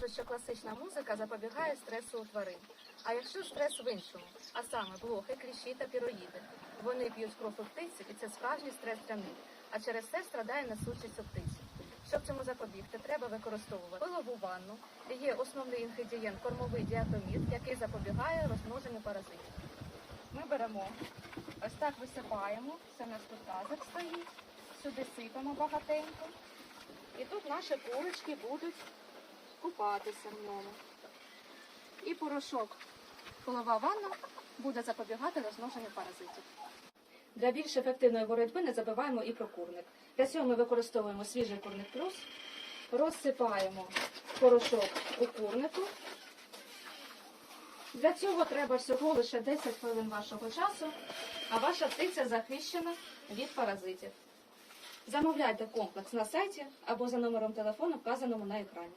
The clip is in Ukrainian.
Кажуть, що класична музика запобігає стресу у тварин. А якщо стрес в іншому, а саме блохи, кліщі та піроїди, вони п'ють кров у птиці, і це справжній стрес для них, а через це страдає несучість у птиці. Щоб цьому запобігти, треба використовувати пилову ванну. Є основний інгредієнт кормовий діатоміт, який запобігає розмноженню паразитів. Ми беремо, ось так висипаємо, у нас тут стоїть, сюди сипемо багатенько. І тут наші курочки будуть купатися в ньому. І порошок полова ванна буде запобігати розмноженню паразитів. Для більш ефективної боротьби не забуваємо і про курник. Для цього ми використовуємо свіжий курник плюс, розсипаємо порошок у курнику. Для цього треба всього лише 10 хвилин вашого часу, а ваша птиця захищена від паразитів. Замовляйте комплекс на сайті або за номером телефону, вказаному на екрані.